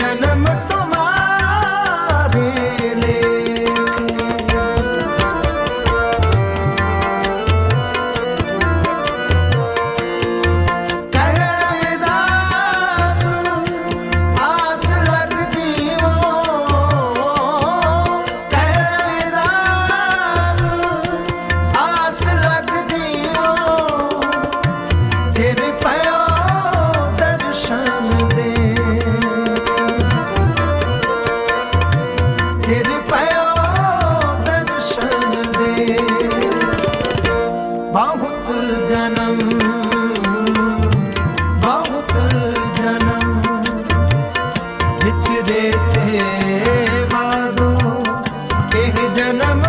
जन्म ਸਿਰ ਪਇਓ ਦਰਸ਼ਨ ਦੇ। ਬਹੁਤ ਜਨਮ ਬਹੁਤ ਜਨਮ। ਜਨਮ